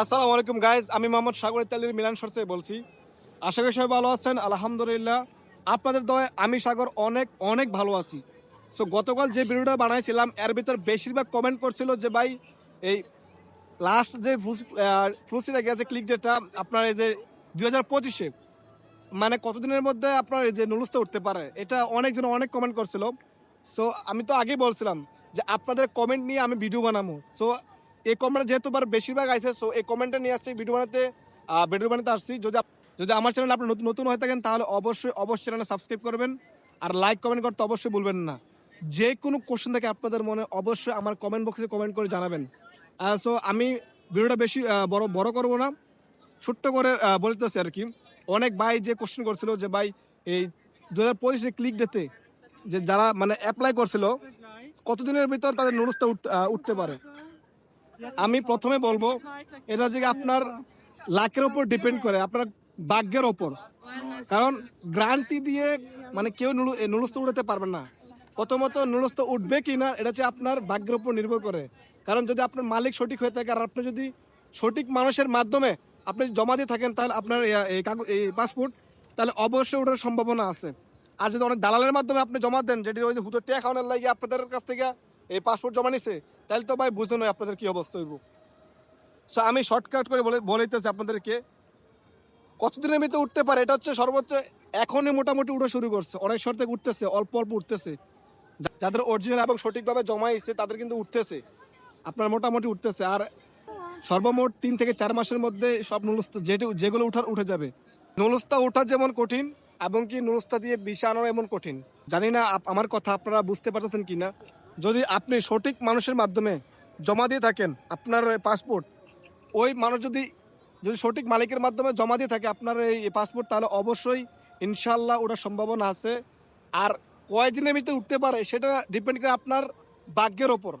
আসসালামু আলাইকুম গাইজ আমি মোহাম্মদ সাগর ইত্যাদির মিলান সরতে বলছি। আশা করি সবাই ভালো আছেন, আলহামদুলিল্লাহ। আপনাদের দয়ে আমি, সাগর, অনেক অনেক ভালো আছি। সো গতকাল যে ভিডিওটা বানাইছিলাম, এর ভিতর বেশিরভাগ কমেন্ট করছিল যে, ভাই, এই লাস্ট যে ফ্লুসিটা গেছে ক্লিক যেটা আপনার এই যে দুই হাজার পঁচিশে মানে কতদিনের মধ্যে আপনার এই যে নুলুসটা উঠতে পারে, এটা অনেকজন অনেক কমেন্ট করছিল। সো আমি তো আগেই বলছিলাম যে, আপনাদের কমেন্ট নিয়ে আমি ভিডিও বানাবো। সো এই কমেন্ট যেহেতু বার বেশিরভাগ আছে সো এই কমেন্টটা নিয়ে আসছি ভিডিও বানাতে ভিডিও বানাতে আসছি। যদি যদি আমার চ্যানেল আপনি নতুন নতুন হয়ে থাকেন, তাহলে অবশ্যই অবশ্যই চ্যানেলে সাবস্ক্রাইব করবেন। আর লাইক কমেন্ট করতে অবশ্যই বলবেন না। যে কোনো কোশ্চেন থাকে আপনাদের মনে, অবশ্যই আমার কমেন্ট বক্সে কমেন্ট করে জানাবেন। সো আমি ভিডিওটা বেশি বড় বড় করব না। ছোট্ট করে বলতেছি আর কি। অনেক ভাই যে কোশ্চেন করছিল যে, ভাই, এই দু হাজার পঁচিশে ক্লিক ডেতে যে যারা মানে অ্যাপ্লাই করছিল, কতদিনের ভিতর তাদের নোটিসটা উঠতে পারে? আমি প্রথমে বলব, এটা যে আপনার লাখের ওপর ডিপেন্ড করে, আপনার ভাগ্যের ওপর কারণ গ্রান্টি দিয়ে মানে কেউ নুলস্থ উঠাতে পারবে না। প্রথমত নুলস্থ উঠবে কি না, এটা হচ্ছে আপনার ভাগ্যের উপর নির্ভর করে। কারণ যদি আপনার মালিক সঠিক হয়ে থাকে, আর আপনি যদি সঠিক মানুষের মাধ্যমে আপনি জমা দিয়ে থাকেন, তাহলে আপনার এই পাসপোর্ট তাহলে অবশ্যই ওঠার সম্ভাবনা আছে। আর যদি অনেক দালালের মাধ্যমে আপনি জমা দেন, যেটি ওই যে হুতো টেক খাওয়ানোর লাগে আপনাদের কাছ থেকে এই পাসপোর্ট জমা নিছে তাহলে তো ভাই বুঝতে নয় আপনাদের কি অবস্থা হইব। সো আমি শর্টকাট করে বলে বলেইতেছি আপনাদেরকে, কতদিনের ভিতরে উঠতে পারে, এটা হচ্ছে সর্বোচ্চ এখনই মোটামুটি উঠে শুরু করছে। অনেক শর্ত উঠতেছে, অল্প অল্প উঠতেছে। যাদের অরিজিনাল এবং সঠিকভাবে জমা হয়েছে তাদের কিন্তু উঠতেছে। আপনার মোটামুটি উঠতেছে। আর সর্বমোট তিন থেকে চার মাসের মধ্যে সব নুলস্তা যেটি যেগুলো উঠার উঠে যাবে। নুলস্তা ওঠা যেমন কঠিন, এবং কি নুলস্তা দিয়ে বিষা আনানো এমন কঠিন। জানি না আমার কথা আপনারা বুঝতে পারতেছেন কি না যদি আপনি সঠিক মানুষের মাধ্যমে জমা দিয়ে থাকেন আপনার পাসপোর্ট ওই মানুষ যদি যদি সঠিক মালিকের মাধ্যমে জমা দিয়ে থাকে আপনার এই পাসপোর্ট তাহলে অবশ্যই ইনশাল্লাহ ওটার সম্ভাবনা আছে। আর কয়দিনের ভিতরে উঠতে পারে সেটা ডিপেন্ড করে আপনার ভাগ্যের ওপর।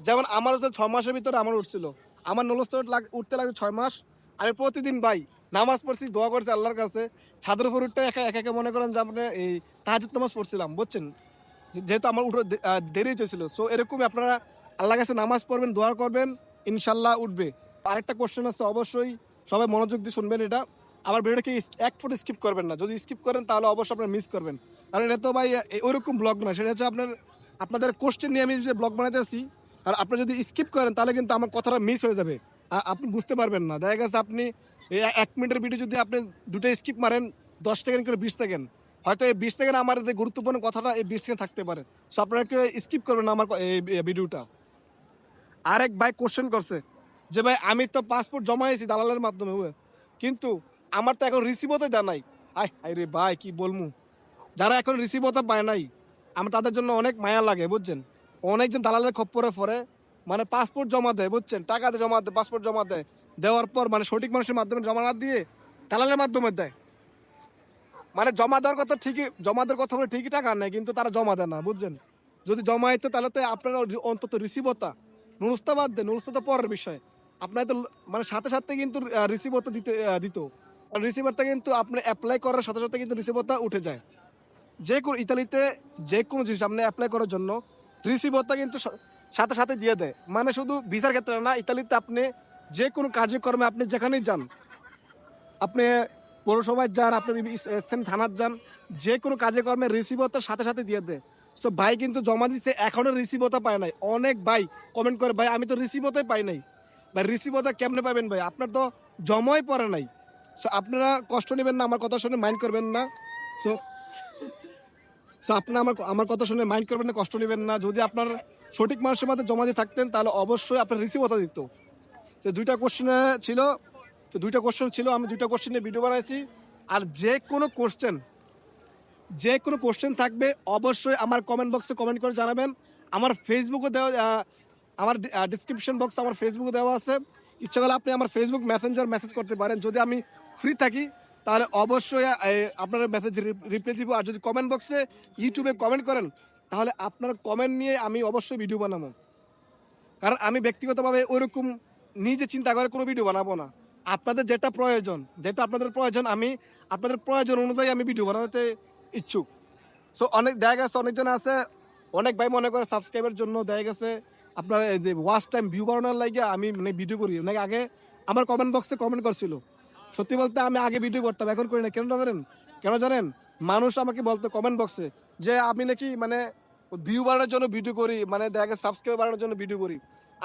যেমন আমার হচ্ছে ছ মাসের ভিতরে আমার উঠছিল। আমার নলস্ত উঠতে লাগে ছয় মাস। আমি প্রতিদিন ভাই নামাজ পড়ছি, দোয়া করছি আল্লাহর কাছে। ছাদের উপর উঠতে একা একা মনে করেন যে আমরা এই তাহাজুদ নামাজ পড়ছিলাম, বুঝছেন? যেহেতু আমার উঠে দেরি হয়েছিল সো এরকমই আপনারা আল্লাহ কাছে নামাজ পড়বেন, দোয়া করবেন, ইনশাল্লাহ উঠবে। আরেকটা কোশ্চেন আছে, অবশ্যই সবাই মনোযোগ দিয়ে শুনবেন এটা। আমার ভিডিওটাকে এক ফুট স্কিপ করবেন না। যদি স্কিপ করেন, তাহলে অবশ্যই আপনারা মিস করবেন। কারণ এটা তো ভাই ওইরকম ব্লগ না সেটা হচ্ছে আপনার আপনাদের কোশ্চেন নিয়ে আমি যে ব্লগ বানাতে আসি আর আপনি যদি স্কিপ করেন, তাহলে কিন্তু আমার কথাটা মিস হয়ে যাবে। আপনি বুঝতে পারবেন না। দেখা গেছে আপনি এক মিনিটের ভিডিও যদি আপনি দুটো স্কিপ মারেন, দশ সেকেন্ড করে, বিশ সেকেন্ড হয়তো এই বিশ সেকেন্ড আমার যে গুরুত্বপূর্ণ কথাটা এই বিশ সেকেন্ড থাকতে পারে। সো আপনারা কেউ স্কিপ করবেন না আমার এই ভিডিওটা আরেক ভাই কোশ্চেন করছে যে ভাই, আমি তো পাসপোর্ট জমাইছি দালালের মাধ্যমে। কিন্তু আমার তো এখন রিসিভ হতে জানাই আয় আয় রে ভাই, কি বলমু? যারা এখন রিসিভ হতে পায় নাই, আমার তাদের জন্য অনেক মায়া লাগে, বুঝছেন? অনেকজন দালালের খপ্পরে পরে মানে পাসপোর্ট জমা দেয়, বুঝছেন? টাকা দিয়ে জমা দেয় পাসপোর্ট জমা দেয়। দেওয়ার পর মানে সঠিক মানুষের মাধ্যমে জমা না দিয়ে দালালের মাধ্যমে দেয়। মানে জমা দেওয়ার কথা ঠিকই, জমা দেওয়ার কথা বলে ঠিকই টাকা নেয়, কিন্তু তারা জমা দেয় না, বুঝছেন? যদি জমা হইতো তাহলে তো আপনারা অন্তত রিসিভ হতা। নুরস্তা বাদ দেন নুরস্তা তো পরের বিষয়। আপনার তো মানে সাথে সাথে কিন্তু রিসিভ হতে দিতে দিত। রিসিভারটা কিন্তু আপনি অ্যাপ্লাই করার সাথে সাথে কিন্তু রিসিভারটা উঠে যায়। যে কোনো ইতালিতে যে কোনো জিনিস আপনি অ্যাপ্লাই করার জন্য রিসিভারটা কিন্তু সাথে সাথে দিয়ে দেয়। মানে শুধু ভিসার ক্ষেত্রে না, ইতালিতে আপনি যে কোনো কার্যক্রমে আপনি যেখানেই যান, আপনি পৌরসভায় যান, আপনি স্থানীয় থানার যান, যে কোনো কাজে কর্মে রিসিভতা সাথে সাথে দিয়ে দেয়। সো ভাই কিন্তু জমা দিচ্ছে এখনও রিসিভতা পায় নাই। অনেক ভাই কমেন্ট করে, ভাই, আমি তো রিসিভতাই পাই নাই। ভাই রিসিভতা কেমনে পাবেন ভাই? আপনার তো জমাই পড়ে নাই। সো আপনারা কষ্ট নেবেন না, আমার কথা শুনে মাইন্ড করবেন না। সো সো আপনারা আমার আমার কথা শুনে মাইন্ড করবেন না, কষ্ট নেবেন না। যদি আপনার সঠিক মানুষের মধ্যে জমা দিয়ে থাকতেন, তাহলে অবশ্যই আপনার রিসিভতা দিত। তো দুইটা কোশ্চেনে ছিল তো দুইটা কোশ্চেন ছিল, আমি দুইটা কোশ্চেনের ভিডিও বানাইছি। আর যে কোনো কোশ্চেন যে কোনো কোশ্চেন থাকবে, অবশ্যই আমার কমেন্ট বক্সে কমেন্ট করে জানাবেন। আমার ফেসবুকে দেওয়া আমার ডিসক্রিপশন বক্স আমার ফেসবুকে দেওয়া আছে। ইচ্ছা করলে আপনি আমার ফেসবুক মেসেঞ্জার মেসেজ করতে পারেন। যদি আমি ফ্রি থাকি, তাহলে অবশ্যই আপনার মেসেজ রিপ্লাই দিব। আর যদি কমেন্ট বক্সে ইউটিউবে কমেন্ট করেন, তাহলে আপনার কমেন্ট নিয়ে আমি অবশ্যই ভিডিও বানাবো। কারণ আমি ব্যক্তিগতভাবে ওইরকম নিজে চিন্তা করে কোনো ভিডিও বানাবো না। আপনাদের যেটা প্রয়োজন যেটা আপনাদের প্রয়োজন, আমি আপনাদের প্রয়োজন অনুযায়ী আমি ভিডিও বানাতে ইচ্ছুক। সো অনেক দেখা গেছে, অনেকজন আছে, অনেক ভাই মনে করে সাবস্ক্রাইবের জন্য দেখা গেছে, আপনার এই যে ওয়াচ টাইম ভিউ বাড়ানোর লাগে আমি মানে ভিডিও করি। অনেক আগে আমার কমেন্ট বক্সে কমেন্ট করছিল। সত্যি বলতে আমি আগে ভিডিও করতাম, এখন করি না। কেন জানেন? কেন জানেন? মানুষ আমাকে বলতো কমেন্ট বক্সে যে আমি নাকি মানে ভিউ বাড়ানোর জন্য ভিডিও করি মানে দেখা গেছে সাবস্ক্রাইব বাড়ানোর জন্য ভিডিও করি।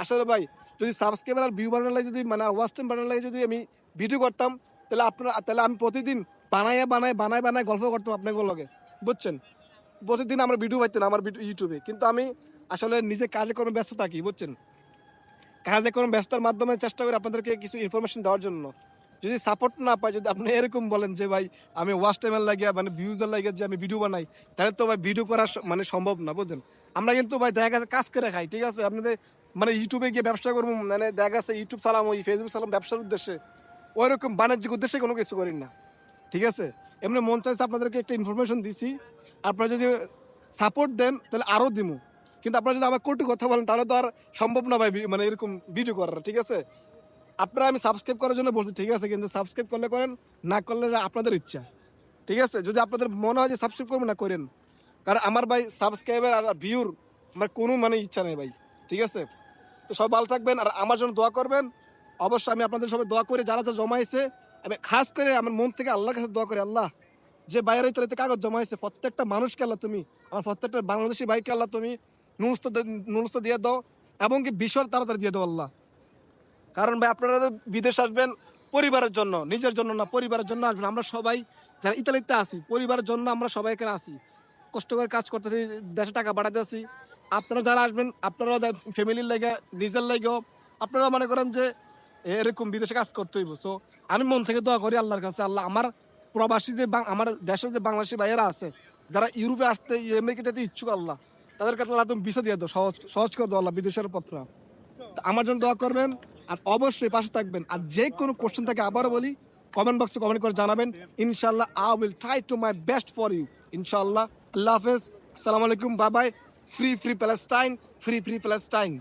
আসলে ভাই, যদি সাবস্ক্রাইবার আর ভিউ বাড়ানোর লাগে যদি মানে ওয়াচ টাইম বাড়ানোর লাগে যদি আমি ভিডিও করতাম, তাহলে আপনার, তাহলে আমি প্রতিদিন বানায় বানায় বানায় বানায় গল্প করতাম আপনাকে লগে, বুঝছেন? প্রতিদিন আমরা ভিডিও পাইতেন আমার ভিডিও ইউটিউবে কিন্তু আমি আসলে নিজে কাজে কোনো ব্যস্ত থাকি, বুঝছেন? কাজে কোনো ব্যস্ততার মাধ্যমে চেষ্টা করি আপনাদেরকে কিছু ইনফরমেশন দেওয়ার জন্য। যদি সাপোর্ট না পাই, যদি আপনি এরকম বলেন যে, ভাই, আমি ওয়াচ টাইমের লাগিয়ে মানে ভিউজের লাগিয়ে যে আমি ভিডিও বানাই, তাহলে তো ভাই ভিডিও করা মানে সম্ভব না, বুঝছেন? আমরা কিন্তু ভাই দেখা গেছে কাজ করে খাই, ঠিক আছে? আপনাদের মানে ইউটিউবে গিয়ে ব্যবসা করব মানে দেখা গেছে ইউটিউব চালাম ওই ফেসবুক চালাম ব্যবসার উদ্দেশ্যে। ওইরকম বাণিজ্যিক উদ্দেশ্যে কোনো কিছু করি না। ঠিক আছে? এমনি মন চাইছে আপনাদেরকে একটা ইনফরমেশন দিছি। আপনারা যদি সাপোর্ট দেন, তাহলে আরও দিমু। কিন্তু আপনারা যদি আমার কোটি কথা বলেন, তাহলে তো আর সম্ভব না ভাই মানে এরকম ভিডিও করার, ঠিক আছে? আপনারা আমি সাবস্ক্রাইব করার জন্য বলছি, ঠিক আছে? কিন্তু সাবস্ক্রাইব করলে করেন, না করলে আপনাদের ইচ্ছা। ঠিক আছে? যদি আপনাদের মনে হয় যে সাবস্ক্রাইব করবেন না, করেন। কারণ আমার ভাই সাবস্ক্রাইবার আর ভিউর আমার কোনো মানে ইচ্ছা নেই ভাই। ঠিক আছে? তো সব ভালো থাকবেন আর আমার জন্য দোয়া করবেন। অবশ্যই আমি আপনাদের সবাই দোয়া করে, যারা যা জমাইছে, আমি খাস করে আমার মন থেকে আল্লাহর কাছে দোয়া করি, আল্লাহ। যে বাইরে তলাতে কাগজ জমাইছে, প্রত্যেকটা মানুষকে আল্লাহ তুমি, আমার প্রত্যেকটা বাংলাদেশি ভাইকে আল্লাহ তুমি নুরস্ত নুরস্ত দিয়ে দাও এবং কি বিশ্বর তাড়াতাড়ি দিয়ে দাও আল্লাহ। কারণ ভাই, আপনারা তো বিদেশ আসবেন পরিবারের জন্য, নিজের জন্য না, পরিবারের জন্য আসবেন। আমরা সবাই যারা ইতালিতে আসি পরিবারের জন্য আমরা সবাই এখানে আসি কষ্ট করে কাজ করতেছি, দেশে টাকা বাড়াতে আসি আপনারা যারা আসবেন, আপনারাও ফ্যামিলির লেগে, নিজের লেগেও আপনারা মনে করেন যে এরকম বিদেশে কাজ করতে হইব। সো আমি মন থেকে দোয়া করি আল্লাহর কাছে, আল্লাহ আমার প্রবাসী যে আমার দেশের যে বাংলাদেশি ভাইয়েরা আছে, যারা ইউরোপে আসতে আমেরিকা যেতে ইচ্ছুক আল্লাহ, তাদের কাছে আল্লাহ তুমি বিষা দিয়ে দাও, সহজ সহজ করে দাও আল্লাহ বিদেশের পত্র আমার জন্য দোয়া করবেন, আর অবশ্যই পাশে থাকবেন। আর যে কোনো কোশ্চেন থাকে আবারও বলি কমেন্ট বক্সে কমেন্ট করে জানাবেন। ইনশাল্লাহ I will try to my best for you ইনশাল্লাহ আল্লাহ হাফেজ। আসসালামু আলাইকুম bye bye free free Palestine free free Palestine